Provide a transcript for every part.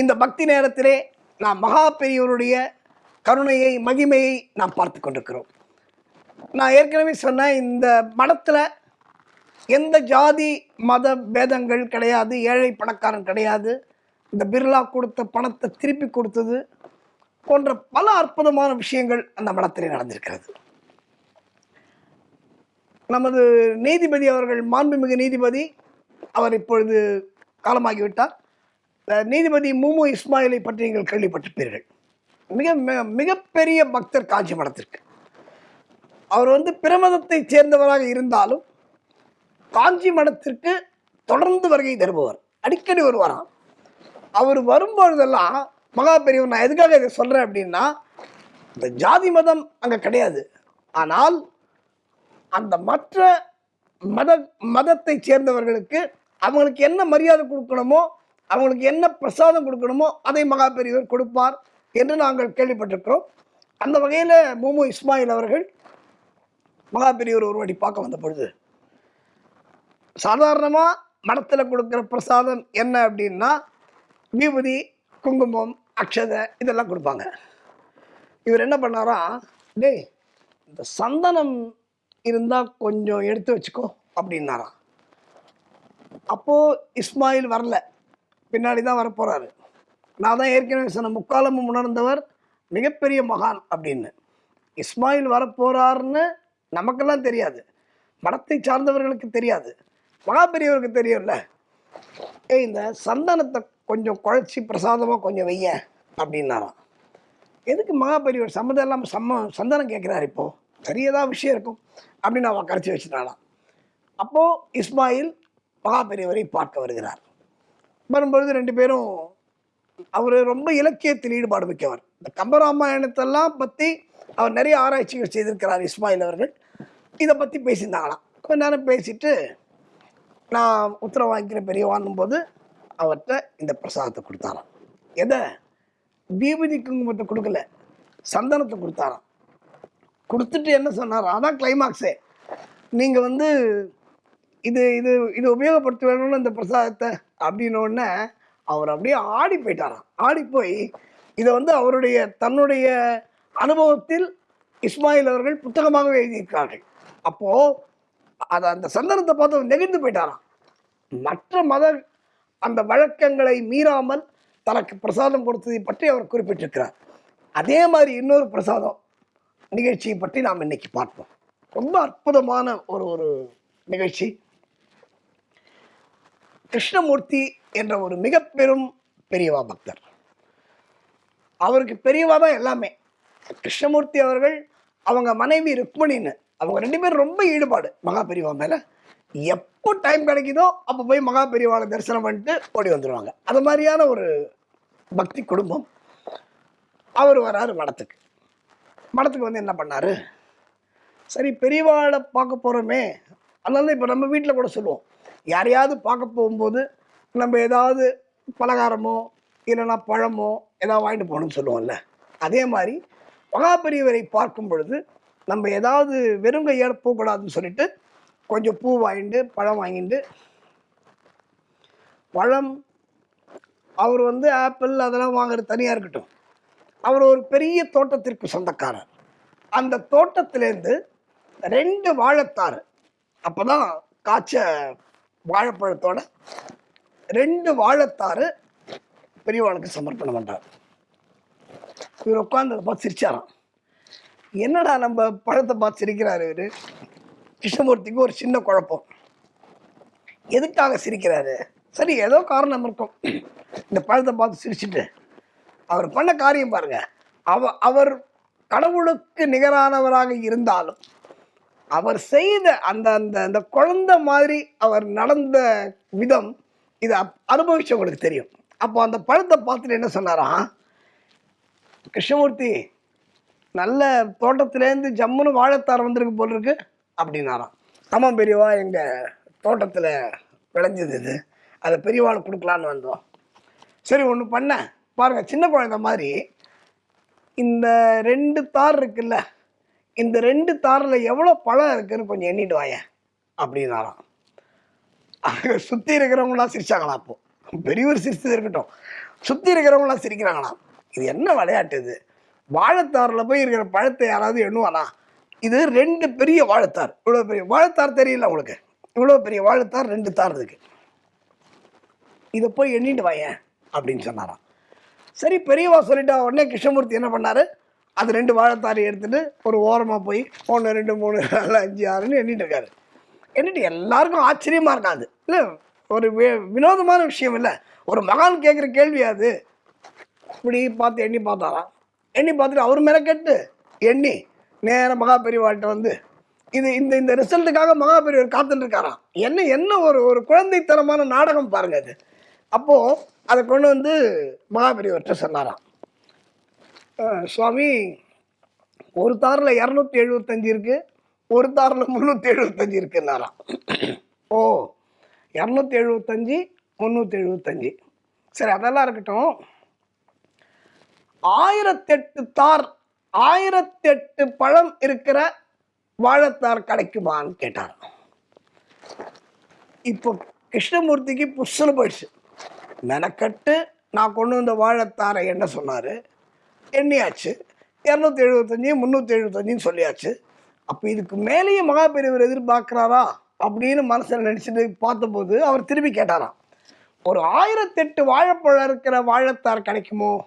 இந்த பக்தி நேரத்திலே நாம் மகா பெரியவருடைய கருணையை மகிமையை நாம் பார்த்து கொண்டிருக்கிறோம். நான் ஏற்கனவே சொன்னேன் இந்த மடத்தில் எந்த ஜாதி மத பேதங்கள் கிடையாது ஏழை பணக்காரன் கிடையாது. இந்த பிர்லா கொடுத்த பணத்தை திருப்பி கொடுத்தது போன்ற பல அற்புதமான விஷயங்கள் அந்த மடத்தில் நடந்திருக்கிறது. நமது நீதிபதி அவர்கள் மாண்புமிகு நீதிபதி அவர் இப்பொழுது காலமாகிவிட்டார். நீதிபதி மூமு இஸ்மாயிலை பற்றி நீங்கள் கேள்விப்பட்டிருப்பீர்கள். மிக மிக மிகப்பெரிய பக்தர் காஞ்சி மடத்திற்கு அவர் வந்து பிரமதத்தைச் சேர்ந்தவராக இருந்தாலும் காஞ்சி மடத்திற்கு தொடர்ந்து வருகை தருபவர். அடிக்கடி வருவாராம் அவர் வரும்பொழுதெல்லாம் மகா பெரியவர் நான் எதுக்காக இதை சொல்கிறேன் அப்படின்னா இந்த ஜாதி மதம் அங்கே கிடையாது. ஆனால் அந்த மற்ற மத மதத்தை சேர்ந்தவர்களுக்கு அவங்களுக்கு என்ன மரியாதை கொடுக்கணுமோ அவங்களுக்கு என்ன பிரசாதம் கொடுக்கணுமோ அதை மகா பெரியவர் கொடுப்பார் என்று நாங்கள் கேள்விப்பட்டிருக்கிறோம். அந்த வகையில் மோமோ இஸ்மாயில் அவர்கள் மகா பெரியவர் ஒரு வாட்டி பார்க்க வந்த பொழுது சாதாரணமாக மடத்தில் கொடுக்குற பிரசாதம் என்ன அப்படின்னா விபூதி குங்குமம் அக்ஷதை இதெல்லாம் கொடுப்பாங்க. இவர் என்ன பண்ணாரா டேய் இந்த சந்தனம் இருந்தால் கொஞ்சம் எடுத்து வச்சுக்கோ அப்படின்னாராம். அப்போது இஸ்மாயில் வரல. பின்னாடி தான் வரப்போகிறாரு நான் தான் ஏற்கனவே சொன்ன முக்காலமும் உணர்ந்தவர் மிகப்பெரிய மகான் அப்படின்னு. இஸ்மாயில் வரப்போகிறாருன்னு நமக்கெல்லாம் தெரியாது. மடத்தை சார்ந்தவர்களுக்கு தெரியாது. மகா பெரியவருக்கு தெரியும்ல. ஏய் இந்த சந்தனத்தை கொஞ்சம் குழச்சி பிரசாதமாக கொஞ்சம் வைய அப்படின்னாராம். எதுக்கு மகா பெரியவர் சம்மதம் இல்லாமல் சம்ம சந்தனம் கேட்குறாரு இப்போது பெரியதாக விஷயம் இருக்கும் அப்படின்னு அவன் கரைச்சி வச்சுட்டானாம். அப்போது இஸ்மாயில் மகா பெரியவரை பார்க்க வருகிறார். வரும்பொழுது ரெண்டு பேரும் அவர் ரொம்ப இலக்கியத்தில் ஈடுபாடு மிக்கவர். இந்த கம்பராமாயணத்தெல்லாம் பற்றி அவர் நிறைய ஆராய்ச்சிகள் செய்திருக்கிறார் இஸ்மாயில் அவர்கள். இதை பற்றி பேசியிருந்தாங்களாம். கொஞ்ச நேரம் பேசிட்டு நான் உத்தரவு வாங்கிக்கிற பெரியவான்னும் போது அவர்கிட்ட இந்த பிரசாதத்தை கொடுத்தாராம். எதை? தீபதி குங்குமத்தை கொடுக்கல. சந்தனத்தை கொடுத்தாராம். கொடுத்துட்டு என்ன சொன்னார்? அதான் கிளைமாக்ஸே நீங்கள் வந்து இது இது இது உபயோகப்படுத்த வேணும்னு அந்த பிரசாதத்தை அப்படின்ன அவர் அப்படியே ஆடி போயிட்டாராம். ஆடி போய் இதை வந்து அவருடைய தன்னுடைய அனுபவத்தில் இஸ்மாயில் அவர்கள் புத்தகமாகவே எழுதியிருக்கிறார்கள். அப்போது அதை அந்த சந்தனத்தை பார்த்து அவர் நெகிழ்ந்து போயிட்டாராம். மற்ற மத அந்த வழக்கங்களை மீறாமல் தனக்கு பிரசாதம் கொடுத்ததை பற்றி அவர் குறிப்பிட்டிருக்கிறார். அதே மாதிரி இன்னொரு பிரசாதம் நிகழ்ச்சியை பற்றி நாம் இன்னைக்கு பார்ப்போம். ரொம்ப அற்புதமான ஒரு ஒரு நிகழ்ச்சி. கிருஷ்ணமூர்த்தி என்ற ஒரு மிக பெரும் பெரியவா பக்தர். அவருக்கு பெரியவா தான் எல்லாமே. கிருஷ்ணமூர்த்தி அவர்கள் அவங்க மனைவி ருக்மணின்னு அவங்க ரெண்டு பேரும் ரொம்ப ஈடுபாடு மகா பெரியவா மேலே. எப்போ டைம் கிடைக்குதோ அப்போ போய் மகா பெரியவாளை தரிசனம் பண்ணிட்டு ஓடி வந்துடுவாங்க அது மாதிரியான ஒரு பக்தி குடும்பம். அவர் வராரு மடத்துக்கு. மடத்துக்கு வந்து என்ன பண்ணார்? சரி பெரியவாளை பார்க்க போகிறோமே அதனால இப்போ நம்ம வீட்டில் கூட சொல்லுவோம். யாரையாவது பார்க்க போகும்போது நம்ம ஏதாவது பலகாரமோ இல்லைன்னா பழமோ ஏதாவது வாங்கிட்டு போகணும்னு சொல்லுவோம்ல. அதே மாதிரி மகா பெரியவரை பார்க்கும் பொழுது நம்ம ஏதாவது வெறும் கையால் போகக்கூடாதுன்னு சொல்லிட்டு கொஞ்சம் பூ வாங்கிட்டு பழம் வாங்கிட்டு பழம் அவர் வந்து ஆப்பிள் அதெல்லாம் வாங்குறது தனியாக இருக்கட்டும். அவர் ஒரு பெரிய தோட்டத்திற்கு சொந்தக்காரர். அந்த தோட்டத்திலேருந்து ரெண்டு வாழைத்தார் அப்போ தான் காய்ச்ச வாழைப்பழத்தோட ரெண்டு வாழைத்தாறு பெரியவாளுக்கு சமர்ப்பணம் பண்ணுறார் இவர் உட்காந்து பார்த்து சிரிச்சாராம். என்னடா நம்ம பழத்தை பார்த்து சிரிக்கிறாரு இவர்? கிருஷ்ணமூர்த்திக்கு ஒரு சின்ன குழப்பம். எதுக்காக சிரிக்கிறாரு? சரி ஏதோ காரணம் இருக்கும். இந்த பழத்தை பார்த்து சிரிச்சிட்டு. அவர் பண்ண காரியம் பாருங்க. அவ அவர் கடவுளுக்கு நிகரானவராக இருந்தாலும் அவர் செய்த அந்த அந்த அந்த குழந்தை மாதிரி அவர் நடந்த விதம் இதை அப்- அனுபவிச்சவங்களுக்கு தெரியும். அப்போ அந்த பழத்தை பார்த்துட்டு என்ன சொன்னாராம் கிருஷ்ணமூர்த்தி நல்ல தோட்டத்திலேருந்து ஜம்முன்னு வாழைத்தார் வந்திருக்கு போல் இருக்கு அப்படின்னாராம் ஆமாம் பெரியவா எங்கள் தோட்டத்தில் விளைஞ்சது இது. அதை பெரியவாளுக்கு கொடுக்கலான்னு வந்தோம். சரி ஒன்று பண்ண. பாருங்க சின்ன குழந்தை மாதிரி இந்த ரெண்டு தார் இருக்குல்ல இந்த ரெண்டு தாரில் எவ்வளோ பழம் இருக்குன்னு கொஞ்சம் எண்ணிட்டு வாயேன். அப்படின்னாராம். அங்கே சுற்றி இருக்கிறவங்களாம் சிரிச்சாங்களா அப்போ. பெரியவர் சிரிச்சது இருக்கட்டும். சுற்றி இருக்கிறவங்களாம் சிரிக்கிறாங்களாம். இது என்ன விளையாட்டு இது? வாழைத்தாரில் போய் இருக்கிற பழத்தை யாராவது எண்ணுவானா? இது ரெண்டு பெரிய வாழைத்தார். இவ்வளோ பெரிய வாழைத்தார் தெரியல உங்களுக்கு. இவ்வளோ பெரிய வாழைத்தார் ரெண்டு தார் இருக்கு. இதை போய் எண்ணிட்டு வாயேன் அப்படின்னு சொன்னாராம். சரி பெரியவா சொல்லிட்டா உடனே கிருஷ்ணமூர்த்தி என்ன பண்ணாரு? அது ரெண்டு வாழைத்தாரை எடுத்துட்டு ஒரு ஓரமாக போய் ஒன்று ரெண்டு மூணு நாலு அஞ்சு ஆறுன்னு எண்ணிட்டு இருக்காரு. எண்ணிட்டு எல்லாருக்கும் ஆச்சரியமாக இருக்காது இல்லை ஒரு வி- வினோதமான விஷயம் இல்லை. ஒரு மகான் கேட்குற கேள்வி அது. இப்படி பார்த்து எண்ணி பார்த்தாராம். எண்ணி பார்த்துட்டு அவர் மேலே கேட்டு எண்ணி நேராக மகா பெரியவாட்ட வந்து இது இந்த இந்த ரிசல்ட்டுக்காக மகா பெரியவர் காத்துட்டு இருக்காராம் என்ன என்ன ஒரு ஒரு குழந்தைத்தனமான நாடகம் பாருங்க அது. அப்போது அதை கொண்டு வந்து மகா பெரியவர்கிட்ட சொன்னாராம். சுவாமி ஒரு தாரில் இரநூத்தி எழுபத்தஞ்சு இருக்குது ஒரு தாரில் முந்நூற்றி எழுபத்தஞ்சு இருக்குன்னாராம். ஓ இரநூத்தி எழுபத்தஞ்சு முந்நூற்றி எழுபத்தஞ்சு சரி அதெல்லாம் இருக்கட்டும். ஆயிரத்தெட்டு தார் ஆயிரத்தெட்டு பழம் இருக்கிற வாழைத்தார் கிடைக்குமான்னு கேட்டார் இப்போ கிருஷ்ணமூர்த்திக்கு புஷ்ஷுன்னு போயிடுச்சு. மெனக்கட்டு நான் கொண்டு வந்த வாழைத்தாரை என்ன சொன்னார்? எண்ணியாச்சு. இரநூத்தி எழுபத்தஞ்சி முந்நூற்றி எழுபத்தஞ்சின்னு சொல்லியாச்சு. அப்போ இதுக்கு மேலேயும் மகாபெரியவர் எதிர்பார்க்குறாரா அப்படின்னு மனசில் நினச்சிட்டு பார்த்தபோது அவர் திருப்பி கேட்டாராம். ஒரு ஆயிரத்தெட்டு வாழைப்பழம் இருக்கிற வாழைத்தார் கிடைக்குமோ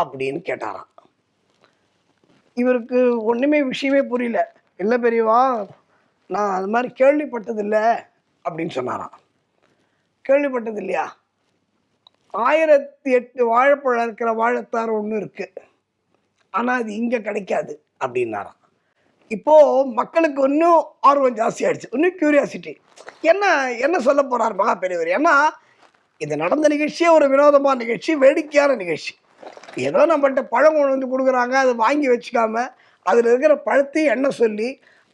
அப்படின்னு கேட்டாராம். இவருக்கு ஒன்றுமே விஷயமே புரியல. இல்லை பெரியவா நான் அது மாதிரி கேள்விப்பட்டதில்லை அப்படின்னு சொன்னாராம். கேள்விப்பட்டது இல்லையா ஆயிரத்தி எட்டு வாழைப்பழம் இருக்கிற வாழைத்தார் ஒன்று இருக்குது ஆனால் அது இங்கே கிடைக்காது அப்படின்னாராம். இப்போது மக்களுக்கு இன்னும் ஆர்வம் ஜாஸ்தி ஆயிடுச்சு. இன்னும் கியூரியாசிட்டி என்ன என்ன சொல்ல போகிறார் மகா பெரியவர்? ஏன்னா இது நடந்த நிகழ்ச்சியே ஒரு வினோதமான நிகழ்ச்சி வேடிக்கையான நிகழ்ச்சி. ஏதோ நம்மள்கிட்ட பழம் கொண்டு வந்து கொடுக்குறாங்க அதை வாங்கி வச்சுக்காம அதில் இருக்கிற பழத்தையும் என்ன சொல்லி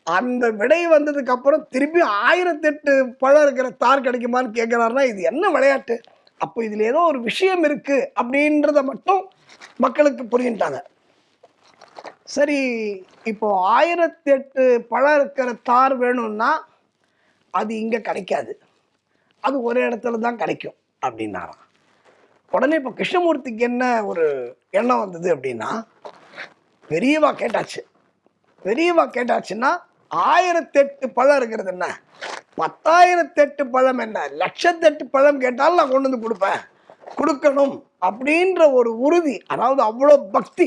அந்த விடை வந்ததுக்கப்புறம் திருப்பி ஆயிரத்தெட்டு பழம் இருக்கிற தார் கிடைக்குமான்னு கேட்குறாருன்னா இது என்ன விளையாட்டு? அப்போ இதில் ஏதோ ஒரு விஷயம் இருக்குது அப்படின்றத மட்டும் மக்களுக்கு புரிஞ்சுட்டாங்க சரி இப்போ ஆயிரத்தி எட்டு பழம் இருக்கிற தார் வேணும்னா அது இங்கே கிடைக்காது. அது ஒரே இடத்துல தான் கிடைக்கும் அப்படின்னாராம். உடனே இப்போ கிருஷ்ணமூர்த்திக்கு என்ன ஒரு எண்ணம் வந்தது அப்படின்னா பெரியவா கேட்டாச்சு. பெரியவா கேட்டாச்சுன்னா ஆயிரத்தெட்டு பழம் இருக்கிறது என்ன? பத்தாயிரத்தெட்டு பழம் என்ன? லட்சத்தெட்டு பழம் கேட்டாலும் நான் கொண்டு வந்து கொடுப்பேன். கொடுக்கணும் அப்படின்ற ஒரு உறுதி அதாவது அவ்வளோ பக்தி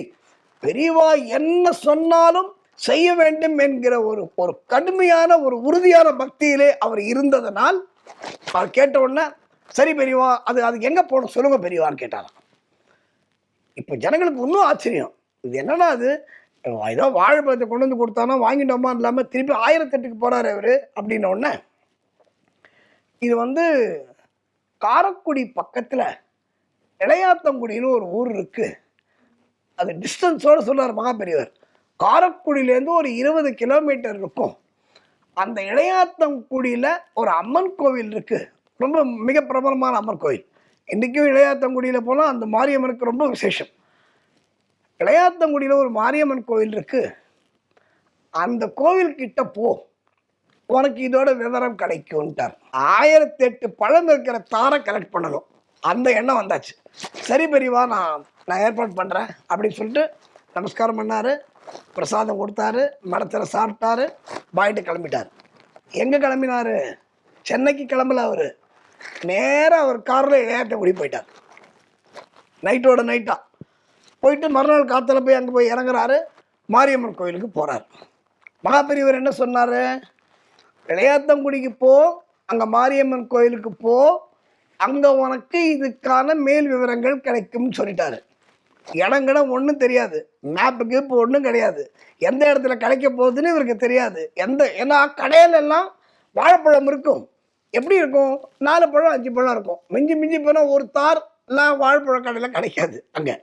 பெரியவா என்ன சொன்னாலும் செய்ய வேண்டும் என்கிற ஒரு ஒரு கடுமையான ஒரு உறுதியான பக்தியிலே அவர் இருந்ததனால் அவர் கேட்ட உடனே சரி பெரியவா அது அதுக்கு எங்கே போகணும்? சொல்லுங்க பெரியவான்னு கேட்டாராம். இப்போ ஜனங்களுக்கு இன்னும் ஆச்சரியம். இது என்னன்னா அது ஏதோ வாழைப்பழத்தை கொண்டு வந்து கொடுத்தானா வாங்கிட்டோமா இல்லாமல் திருப்பி ஆயிரத்தெட்டுக்கு போறாரு அவரு அப்படின்ன உடனே இது வந்து காரக்குடி பக்கத்தில் இளையாத்தங்குடின்னு ஒரு ஊர் இருக்குது அது டிஸ்டன்ஸோடு சொன்னார் மகா பெரியவர் காரக்குடியிலேருந்து ஒரு இருபது கிலோமீட்டர் இருக்கும். அந்த இளையாத்தங்குடியில் ஒரு அம்மன் கோவில் இருக்குது ரொம்ப மிக பிரபலமான அம்மன் கோவில். இன்றைக்கும் இளையாத்தங்குடியில் போனால் அந்த மாரியம்மனுக்கு ரொம்ப விசேஷம். இளையாத்தங்குடியில் ஒரு மாரியம்மன் கோவில் இருக்குது அந்த கோவில் கிட்ட போ. உனக்கு இதோட விவரம் கிடைக்கும்ட்டார். ஆயிரத்தி எட்டு பழம் இருக்கிற தாரை கலெக்ட் பண்ணணும். அந்த எண்ணம் வந்தாச்சு. சரி பெரியவா நான் நான் ஏற்பாடு பண்ணுறேன் அப்படின்னு சொல்லிட்டு நமஸ்காரம் பண்ணார். பிரசாதம் கொடுத்தாரு. மடத்தில் சாப்பிட்டாரு. பாயிட்டு கிளம்பிட்டார். எங்கே கிளம்பினாரு? சென்னைக்கு கிளம்பல அவர். நேராக அவர் காரில் இளையாட்டங்குடி போயிட்டார். நைட்டோட நைட்டாக போயிட்டு மறுநாள் காற்றுல போய் அங்கே போய் இறங்குறாரு. மாரியம்மன் கோயிலுக்கு போகிறார் மகாபெரியவர் என்ன சொன்னார்? இளையாத்தங்குடிக்கு போ. அங்கே மாரியம்மன் கோயிலுக்கு போ. அங்கே உனக்கு இதுக்கான மேல் விவரங்கள் கிடைக்கும்னு சொல்லிட்டாரு. இடங்கிடம் ஒன்றும் தெரியாது. மேப்புக்கு இப்போ ஒன்றும் கிடையாது. எந்த இடத்துல கிடைக்க போகுதுன்னு இவருக்கு தெரியாது. எந்த ஏன்னா கடையில எல்லாம் வாழைப்பழம் இருக்கும். எப்படி இருக்கும்? நாலு பழம் அஞ்சு பழம் இருக்கும். மிஞ்சி மிஞ்சி போனால் ஒரு தார் எல்லாம் வாழைப்பழம் கடையில் கிடைக்காது அங்கே.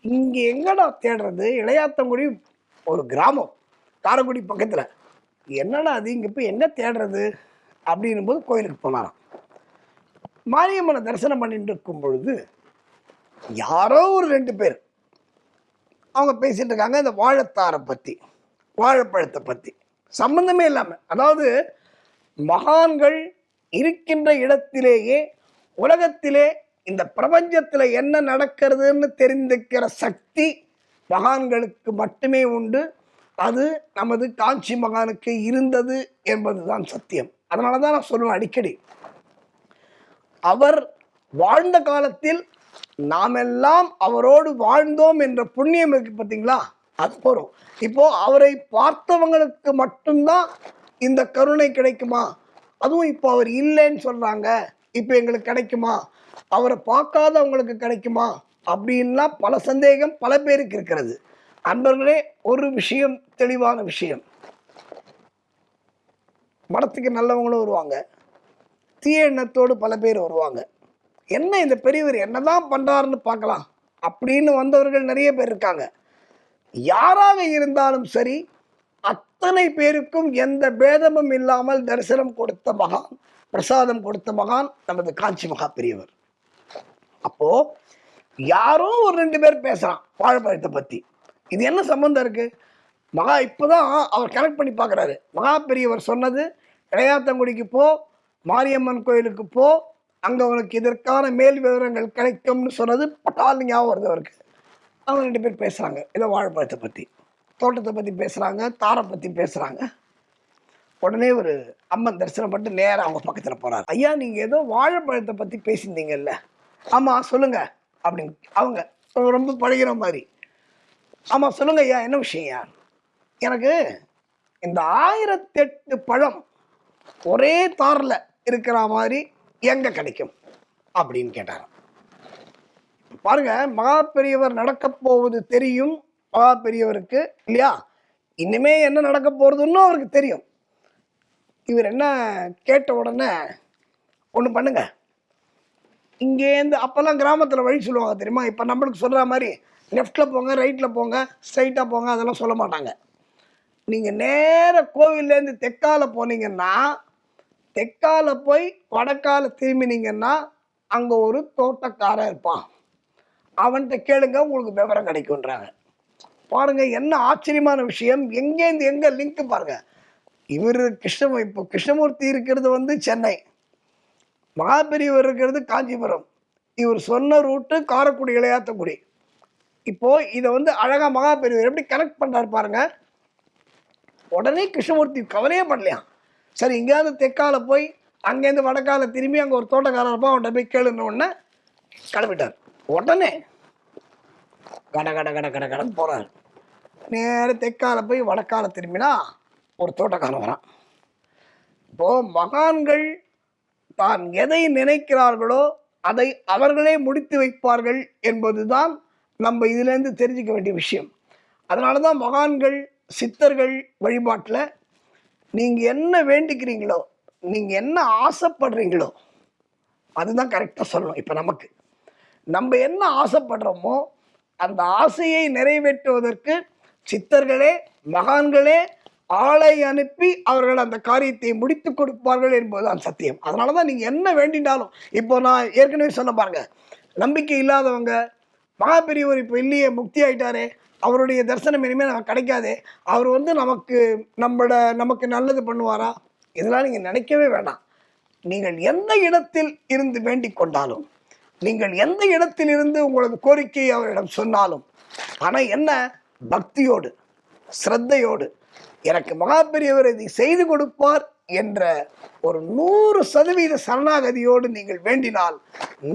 இங்கே எங்கடா தேடுறது? இளையாத்தங்குடி ஒரு கிராமம். காரைக்குடி பக்கத்தில். என்னடா அது? இங்கே போய் என்ன தேடுறது? அப்படின்னும் போது கோயிலுக்கு போனாராம். மாரியம்மனை தரிசனம் பண்ணிட்டு இருக்கும் பொழுது யாரோ ஒரு ரெண்டு பேர் அவங்க பேசிட்டு இருக்காங்க இந்த வாழைத்தாரை பற்றி வாழைப்பழத்தை பற்றி சம்மந்தமே இல்லாமல் அதாவது மகான்கள் இருக்கின்ற இடத்திலேயே உலகத்திலே இந்த பிரபஞ்சத்தில் என்ன நடக்கிறதுன்னு தெரிந்துக்கிற சக்தி மகான்களுக்கு மட்டுமே உண்டு. அது நமது காஞ்சி மகானுக்கு இருந்தது என்பது தான் சத்தியம். அதனால தான் நான் சொல்லுவேன் அடிக்கடி அவர் வாழ்ந்த காலத்தில் நாமெல்லாம் அவரோடு வாழ்ந்தோம் என்ற புண்ணியம் இருக்கு பார்த்தீங்களா? அது போகிறோம் இப்போ அவரை பார்த்தவங்களுக்கு மட்டும்தான் இந்த கருணை கிடைக்குமா? அதுவும் இப்போ அவர் இல்லைன்னு சொல்கிறாங்க இப்போ எங்களுக்கு கிடைக்குமா? அவரை பார்க்காதவங்களுக்கு கிடைக்குமா? அப்படின்லாம் பல சந்தேகம் பல பேருக்கு இருக்கிறது. அன்பர்களே ஒரு விஷயம் தெளிவான விஷயம். மடத்துக்கு நல்லவங்களும் வருவாங்க. தீய எண்ணத்தோடு பல பேர் வருவாங்க. என்ன இந்த பெரியவர் என்னதான் பண்றாருன்னு பார்க்கலாம். அப்படின்னு வந்தவர்கள் நிறைய பேர் இருக்காங்க. யாராக இருந்தாலும் சரி அத்தனை பேருக்கும் எந்த பேதமும் இல்லாமல் தரிசனம் கொடுத்த மகான் பிரசாதம் கொடுத்த மகான் நமது காஞ்சி மகா பெரியவர். அப்போ யாரோ ஒரு ரெண்டு பேர் பேசுறான் வாழைப்பழத்தை பத்தி. இது என்ன சம்பந்தம் இருக்கு? மகா இப்போதான் அவர் கனெக்ட் பண்ணி பார்க்குறாரு. மகா பெரியவர் சொன்னது இளையாத்தங்குடிக்கு போ மாரியம்மன் கோயிலுக்கு போ அங்கே உனக்கு இதற்கான மேல் விவரங்கள் கிடைக்கும்னு சொன்னது பட்டால் ஞாபகம் வருது அவருக்கு. அவங்க ரெண்டு பேர் பேசுகிறாங்க இதை வாழைப்பழத்தை பற்றி தோட்டத்தை பற்றி பேசுகிறாங்க தாரை பற்றி பேசுகிறாங்க உடனே ஒரு அம்மன் தரிசனம் பண்ணிட்டு நேராக அவங்க பக்கத்தில் போகிறார் ஐயா நீங்கள் ஏதோ வாழைப்பழத்தை பற்றி பேசியிருந்தீங்கல்ல. ஆமாம் சொல்லுங்கள் அப்படின்னு அவங்க ரொம்ப பழகிற மாதிரி. ஆமாம் சொல்லுங்க ஐயா என்ன விஷயம் ஐயா? எனக்கு இந்த ஆயிரத்தெட்டு பழம் ஒரே தாரில் இருக்கிற மாதிரி எங்கே கிடைக்கும்? அப்படின்னு கேட்டார் பாருங்க மகா பெரியவர் நடக்க போவது தெரியும் மகா பெரியவருக்கு இல்லையா? இனிமே என்ன நடக்க போறதுன்னு அவருக்கு தெரியும். இவர் என்ன கேட்ட உடனே ஒன்று பண்ணுங்க. இங்கேருந்து அப்போல்லாம் கிராமத்தில் வழி சொல்லுவாங்க தெரியுமா? இப்போ நம்மளுக்கு சொல்கிற மாதிரி லெஃப்டில் போங்க ரைட்டில் போங்க ஸ்ட்ரைட்டாக போங்க அதெல்லாம் சொல்ல மாட்டாங்க. நீங்கள் நேர கோவில்லேருந்து தெற்கால போனீங்கன்னா தெற்கால போய் வடக்கால திரும்பினீங்கன்னா அங்கே ஒரு தோட்டக்காரன் இருப்பான். அவன்கிட்ட கேளுங்க உங்களுக்கு விவரம் கிடைக்குன்றாங்க பாருங்க என்ன ஆச்சரியமான விஷயம். எங்கேருந்து எங்க லிங்க் பாருங்க. இவர் கிருஷ்ண இப்போ கிருஷ்ணமூர்த்தி இருக்கிறது வந்து சென்னை. மகாபெரியவர் இருக்கிறது காஞ்சிபுரம். இவர் சொன்ன ரூட்டு காரக்குடி இளையாத்தக்குடி. இப்போ இதை வந்து அழகா மகாபெரியவர் எப்படி கனெக்ட் பண்றாரு பாருங்க. உடனே கிருஷ்ணமூர்த்தி கவலையே பண்ணலையாம் சரி எங்கேயாவது தெற்கால போய் அங்கேருந்து வடக்கால திரும்பி அங்கே ஒரு தோட்டக்காரர் இருப்பான் அவன்கிட்ட போய் கேளுன உடனே கிளம்பிட்டார். உடனே கட கட கட கட கடன்னு போகிறார் நேராக தெற்கால போய் வடக்கால திரும்பினா ஒரு தோட்டக்காரன் வரான். இப்போ மகான்கள் தான் எதை நினைக்கிறார்களோ அதை அவர்களே முடித்து வைப்பார்கள் என்பதுதான் நம்ம இதிலேருந்து தெரிஞ்சுக்க வேண்டிய விஷயம். அதனால தான் மகான்கள் சித்தர்கள் வழிபாட்டில் நீங்கள் என்ன வேண்டிக்கிறீங்களோ நீங்கள் என்ன ஆசைப்படுறீங்களோ அதுதான் கரெக்டாக சொல்லணும் இப்போ நமக்கு. நம்ம என்ன ஆசைப்படுறோமோ அந்த ஆசையை நிறைவேற்றுவதற்கு சித்தர்களே மகான்களே ஆளை அனுப்பி அவர்கள் அந்த காரியத்தை முடித்து கொடுப்பார்கள் என்பதுதான் சத்தியம். அதனால தான் நீங்கள் என்ன வேண்டினாலும் இப்போ நான் ஏற்கனவே சொன்ன பாருங்க நம்பிக்கை இல்லாதவங்க மகா பெரியவர் இப்போ இல்லையே முக்தி ஆயிட்டாரே அவருடைய தரிசனம் இனிமேல் நமக்கு கிடைக்காதே. அவர் வந்து நமக்கு நம்மளோட நமக்கு நல்லது பண்ணுவாரா? இதெல்லாம் நீங்கள் நினைக்கவே வேண்டாம். நீங்கள் எந்த இடத்தில் இருந்து வேண்டிக் கொண்டாலும் நீங்கள் எந்த இடத்தில் இருந்து உங்களது கோரிக்கையை அவரிடம் சொன்னாலும் ஆனால் என்ன? பக்தியோடு ஸ்ரத்தையோடு எனக்கு மகா பெரியவர் இதை செய்து கொடுப்பார் என்ற ஒரு நூறு சதவீத சரணாகதியோடு நீங்கள் வேண்டினால்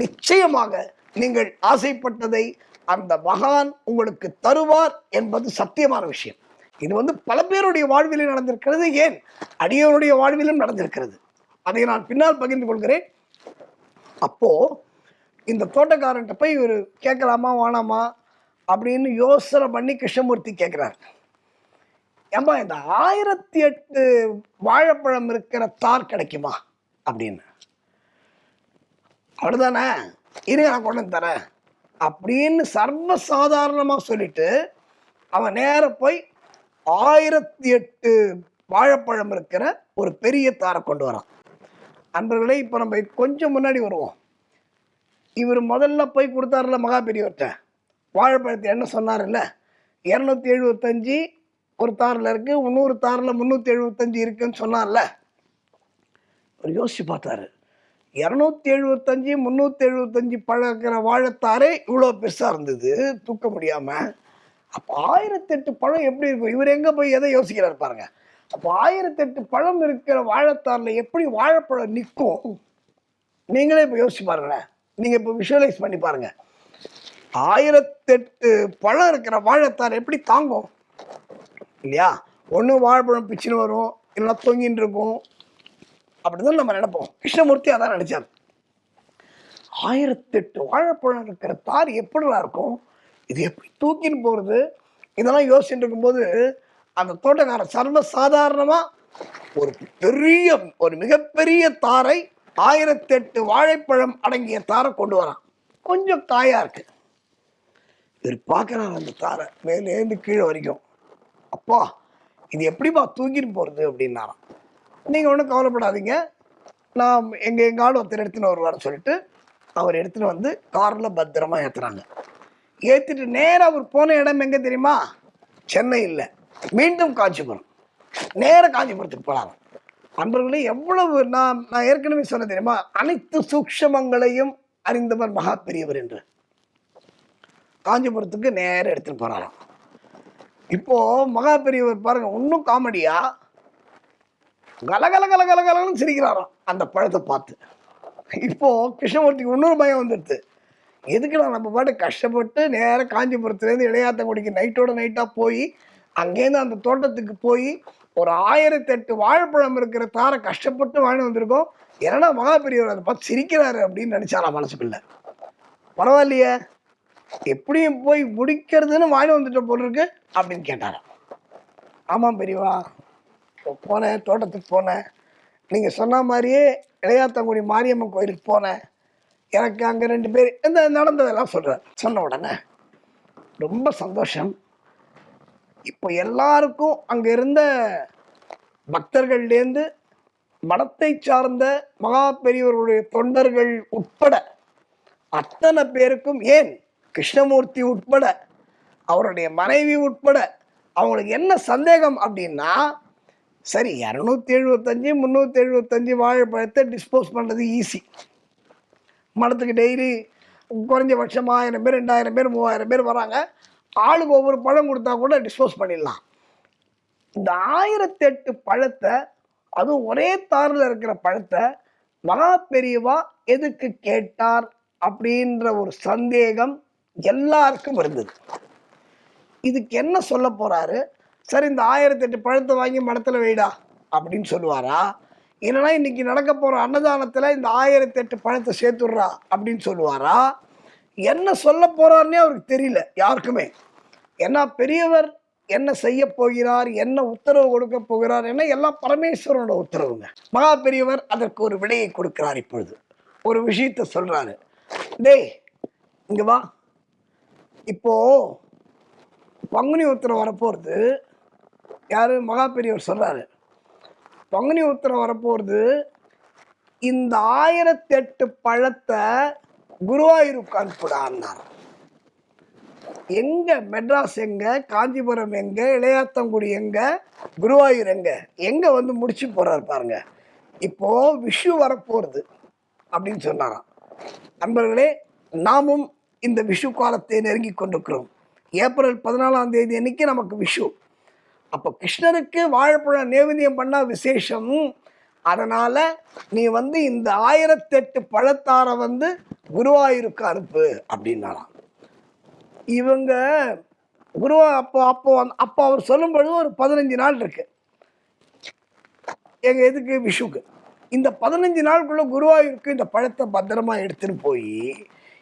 நிச்சயமாக நீங்கள் ஆசைப்பட்டதை அந்த மகான் உங்களுக்கு தருவார் என்பது சத்தியமான விஷயம். இது வந்து பல பேருடைய வாழ்விலும் நடந்திருக்கிறது. ஏன்? அடியோருடைய வாழ்விலும் நடந்திருக்கிறது. அதை நான் பின்னால் பகிர்ந்து கொள்கிறேன். அப்போ இந்த தோட்டக்காரன்ட்ட போய் இவர் கேட்கலாமா வேணாமா அப்படின்னு யோசனை பண்ணி கிருஷ்ணமூர்த்தி கேட்குறாரு. ஏம்பா இந்த ஆயிரத்தி எட்டு வாழைப்பழம் இருக்கிற தார் கிடைக்குமா? அப்படின்னு. அவ்வளோதானே இருங்க நான் கொண்டு வந்து தரேன். அப்படின்னு சர்வசாதாரணமாக சொல்லிட்டு அவன் நேர போய் ஆயிரத்தி எட்டு வாழைப்பழம் இருக்கிற ஒரு பெரிய தாரை கொண்டு வரான். அன்பர்களே இப்போ நம்ம கொஞ்சம் முன்னாடி வருவோம். இவர் முதல்ல போய் கொடுத்தாருல மகா பெரியவர்கிட்ட வாழைப்பழத்தை என்ன சொன்னார்ல இரநூத்தி எழுபத்தஞ்சி ஒரு தாரில் இருக்குது இன்னொரு தாரில் முந்நூற்றி எழுபத்தஞ்சி இருக்குன்னு சொன்னார்ல. அவர் யோசிச்சு பார்த்தாரு. இரநூத்தி எழுபத்தஞ்சு முந்நூற்றி எழுபத்தஞ்சு பழக்கிற வாழைத்தாரே இவ்வளோ பெருசாக இருந்தது தூக்க முடியாமல் அப்போ ஆயிரத்தெட்டு பழம் எப்படி இருக்கும்? இவர் எங்கே போய் எதை யோசிக்கிறார் பாருங்க. அப்போ ஆயிரத்தெட்டு பழம் இருக்கிற வாழைத்தாரில் எப்படி வாழைப்பழம் நிற்கும்? நீங்களே இப்போ யோசிச்சு பாருங்களேன். நீங்கள் இப்போ விஷுவலைஸ் பண்ணி பாருங்கள் ஆயிரத்தெட்டு பழம் இருக்கிற வாழைத்தார் எப்படி தாங்கும்? இல்லையா? ஒன்று வாழைப்பழம் பிச்சுன்னு வரும் இல்லைன்னா தொங்கின்னு இருக்கும் அப்படிதான் நம்ம நினைப்போம். கிருஷ்ணமூர்த்தி அதான் நினைச்சார். ஆயிரத்தெட்டு வாழைப்பழம் இருக்கிற தார் எப்படிலாம் இருக்கும்? இது எப்படி தூக்கின்னு போகிறது இதெல்லாம் யோசிச்சுட்டு இருக்கும்போது அந்த தோட்டக்காரன் சர்வ சாதாரணமாக ஒரு பெரிய ஒரு மிகப்பெரிய தாரை ஆயிரத்தெட்டு வாழைப்பழம் அடங்கிய தாரை கொண்டு வரான். கொஞ்சம் காயாக இருக்கு. இவர் பார்க்குறாரு அந்த தாரை மேலேருந்து கீழே வரைக்கும். அப்பா இது எப்படிப்பா தூக்கிட்டு போகிறது அப்படின்னாராம். நீங்கள் ஒன்றும் கவலைப்படாதீங்க. நான் எங்கள் எங்கள் ஆள் ஒருத்தர் எடுத்துன்னு வருவார்னு சொல்லிட்டு அவர் எடுத்துன்னு வந்து காரில் பத்திரமா ஏற்றுறாங்க ஏற்றிட்டு நேராக அவர் போன இடம் எங்கே தெரியுமா? சென்னை இல்லை. மீண்டும் காஞ்சிபுரம். நேராக காஞ்சிபுரத்துக்கு போகலாம் அன்பர்களே எவ்வளவு நான் நான் ஏற்கனவே சொன்ன தெரியுமா? அனைத்து சூக்ஷமங்களையும் அறிந்தவர் மகா பெரியவர் என்று. காஞ்சிபுரத்துக்கு நேராக எடுத்துகிட்டு போகிறாராம் இப்போது மகா பெரியவர் பாருங்கள் இன்னும் காமெடியாக கலகல கல கல சிரிக்கிறாராம். அந்த பழத்தை பார்த்து. இப்போது கிருஷ்ணமூர்த்திக்கு இன்னொரு பயம் வந்துடுது. எதுக்குடா நம்ம பாட்டு கஷ்டப்பட்டு நேராக காஞ்சிபுரத்துலேருந்து இளையாத்தங்குடிக்கு நைட்டோட நைட்டாக போய் அங்கேருந்து அந்த தோட்டத்துக்கு போய் ஒரு ஆயிரத்தெட்டு வாழைப்பழம் இருக்கிற தாரை கஷ்டப்பட்டு வாங்கி வந்திருக்கோம். என்னடா மகா பெரியவர் அதை பார்த்து சிரிக்கிறாரு அப்படின்னு நினைச்சாரா மனசுக்குள்ள. பரவாயில்லையே எப்படியும் போய் முடிக்கிறதுன்னு வாங்கி வந்துட்ட போல இருக்கு அப்படின்னு கேட்டாராம். ஆமாம் பெரியவா போனேன் தோட்டத்துக்கு போனேன். நீங்கள் சொன்ன மாதிரியே இளையாத்தங்குடி மாரியம்மன் கோயிலுக்கு போனேன். எனக்கு அங்கே ரெண்டு பேர் இந்த நடந்ததெல்லாம் சொல்கிறேன் சொன்ன உடனே ரொம்ப சந்தோஷம். இப்போ எல்லாருக்கும் அங்கே இருந்த பக்தர்கள்லேருந்து மடத்தை சார்ந்த மகா பெரியவருடைய தொண்டர்கள் உட்பட அத்தனை பேருக்கும் ஏன் கிருஷ்ணமூர்த்தி உட்பட அவருடைய மனைவி உட்பட அவங்களுக்கு என்ன சந்தேகம் அப்படின்னா சரி இரநூத்தி எழுபத்தஞ்சி முந்நூற்றி எழுபத்தஞ்சு வாழைப்பழத்தை டிஸ்போஸ் பண்ணுறது ஈஸி மடத்துக்கு டெய்லி குறைஞ்சபட்சம் ஆயிரம் பேர் ரெண்டாயிரம் பேர் மூவாயிரம் பேர் வராங்க. ஆளுக்கு ஒவ்வொரு பழம் கொடுத்தா கூட டிஸ்போஸ் பண்ணிடலாம். இந்த ஆயிரத்தெட்டு பழத்தை அதுவும் ஒரே தாரில் இருக்கிற பழத்தை மகா பெரியவா எதுக்கு கேட்டார் அப்படின்ற ஒரு சந்தேகம் எல்லாருக்கும் இருந்தது. இதுக்கு என்ன சொல்ல போகிறாரு சரி இந்த ஆயிரத்தெட்டு பழத்தை வாங்கி மடத்தில் வைடா அப்படின்னு சொல்லுவாரா? இல்லைன்னா இன்றைக்கி நடக்க போகிற அன்னதானத்தில் இந்த ஆயிரத்தெட்டு பழத்தை சேர்த்துடுறா அப்படின்னு சொல்லுவாரா? என்ன சொல்ல போகிறார்னே அவருக்கு தெரியல யாருக்குமே. ஏன்னா பெரியவர் என்ன செய்ய போகிறார் என்ன உத்தரவு கொடுக்க போகிறார் என்ன எல்லாம் பரமேஸ்வரனோட உத்தரவுங்க. மகா பெரியவர் அதற்கு ஒரு விடையை கொடுக்கிறார் இப்பொழுது. ஒரு விஷயத்த சொல்கிறாரு டேய் இங்கே வா. இப்போது பங்குனி உத்தரவு வரப்போகிறது யார்? மகா பெரியவர் சொல்கிறாரு பங்குனி உத்தரம் வரப்போகிறது இந்த ஆயிரத்தெட்டு பழத்தை குருவாயூருக்கு அனுப்புடான்னார் எங்க? மெட்ராஸ் எங்க? காஞ்சிபுரம் எங்க? இளையாத்தங்குடி எங்க? குருவாயூர் எங்க? எங்க வந்து முடிச்சு போறாரு பாருங்க. இப்போ விஷு வரப்போறது அப்படின்னு சொன்னாராம். நண்பர்களே நாமும் இந்த விஷு காலத்தை நெருங்கி கொண்டிருக்கிறோம். ஏப்ரல் பதினாலாம் தேதி அன்னைக்கு நமக்கு விஷு. அப்போ கிருஷ்ணருக்கு வாழைப்பழம் நேவேதியம் பண்ணால் விசேஷம். அதனால் நீ வந்து இந்த ஆயிரத்தெட்டு பழத்தாரை வந்து குருவாயூருக்கு அனுப்பு அப்படின்னாலாம் இவங்க குருவா அப்போ அப்போ அப்போ அவர் சொல்லும் பொழுது ஒரு பதினஞ்சு நாள் இருக்கு. எங்கள் எதுக்கு விஷுக்கு இந்த பதினஞ்சு நாளுக்குள்ளே குருவாயூருக்கு இந்த பழத்தை பத்திரமா எடுத்துன்னு போய்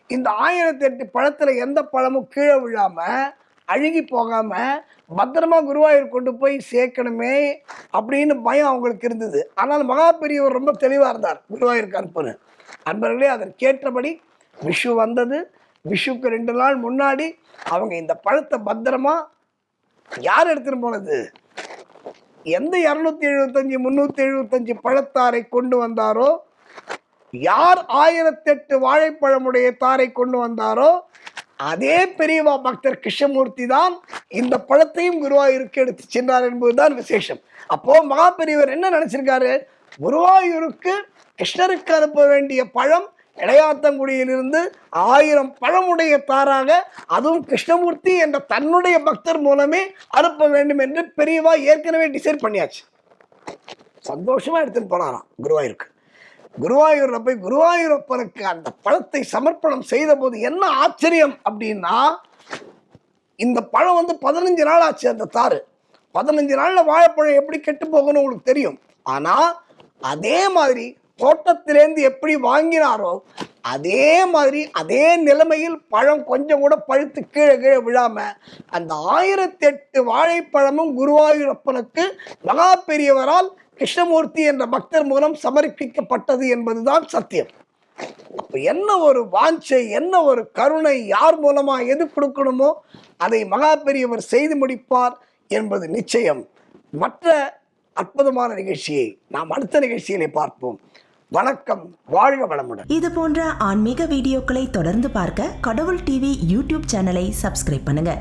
இந்த ஆயிரத்தி எட்டு பழத்தில் எந்த பழமும் கீழே விழாமல் அழுகி போகாம பத்திரமா குருவாயூர் கொண்டு போய் சேர்க்கணுமே அப்படின்னு பயம் அவங்களுக்கு இருந்தது. ஆனால் மகா பெரியவர் ரொம்ப தெளிவாக இருந்தார். குருவாயூருக்கு அனுப்புன்னு. அன்பர்களே அதற்கேற்றபடி விஷு வந்தது. விஷுக்கு ரெண்டு நாள் முன்னாடி அவங்க இந்த பழத்தை பத்திரமா யார் எடுத்துன்னு போனது? எந்த இரநூத்தி எழுபத்தஞ்சு முந்நூற்றி எழுபத்தஞ்சு பழத்தாரை கொண்டு வந்தாரோ? யார் ஆயிரத்தெட்டு வாழைப்பழமுடைய தாரை கொண்டு வந்தாரோ? அதே பெரியவா பக்தர் கிருஷ்ணமூர்த்தி தான் இந்த பழத்தையும் குருவாயூருக்கு எடுத்து சென்றார் என்பதுதான் விசேஷம். அப்போ மகா பெரியவர் என்ன நினைச்சிருக்காரு? குருவாயூருக்கு கிருஷ்ணருக்கு அனுப்ப வேண்டிய பழம் இளையாத்தங்குடியிலிருந்து ஆயிரம் பழமுடைய தாராக அதுவும் கிருஷ்ணமூர்த்தி என்ற தன்னுடைய பக்தர் மூலமே அனுப்ப வேண்டும் என்று பெரியவா ஏற்கனவே டிசைட் பண்ணியாச்சு. சந்தோஷமா எடுத்துட்டு போனாராம் குருவாயூருக்கு. குருவாயூர்ல போய் குருவாயூரப்பனுக்கு அந்த பழத்தை சமர்ப்பணம் செய்த போது என்ன ஆச்சரியம் அப்படின்னா இந்த பழம் வந்து பதினஞ்சு நாள் ஆச்சு அந்த தாறு. பதினஞ்சு நாள்ல வாழைப்பழம் எப்படி கெட்டு போகணும்னு உங்களுக்கு தெரியும். ஆனா அதே மாதிரி தோட்டத்திலேருந்து எப்படி வாங்கினாரோ அதே மாதிரி அதே நிலைமையில் பழம் கொஞ்சம் கூட பழுத்து கீழே கீழே விழாம அந்த ஆயிரத்தி எட்டு வாழைப்பழமும் குருவாயூரப்பனுக்கு மகா பெரியவரால் கிருஷ்ணமூர்த்தி என்ற பக்தர் மூலம் சமர்ப்பிக்கப்பட்டது என்பதுதான் சத்தியம். அப்ப என்ன ஒரு வாஞ்சை என்ன ஒரு கருணை யார் மூலமா எது கொடுக்கணுமோ அதை மகா பெரியவர் செய்து முடிப்பார் என்பது நிச்சயம். மற்ற அற்புதமான நிகழ்ச்சியை நாம் அடுத்த நிகழ்ச்சியிலே பார்ப்போம். வணக்கம் வாழ்க வளமுடன். இது போன்ற ஆன்மீக வீடியோக்களை தொடர்ந்து பார்க்க கடவுள் டிவி யூடியூப் சேனலை சப்ஸ்கிரைப் பண்ணுங்க.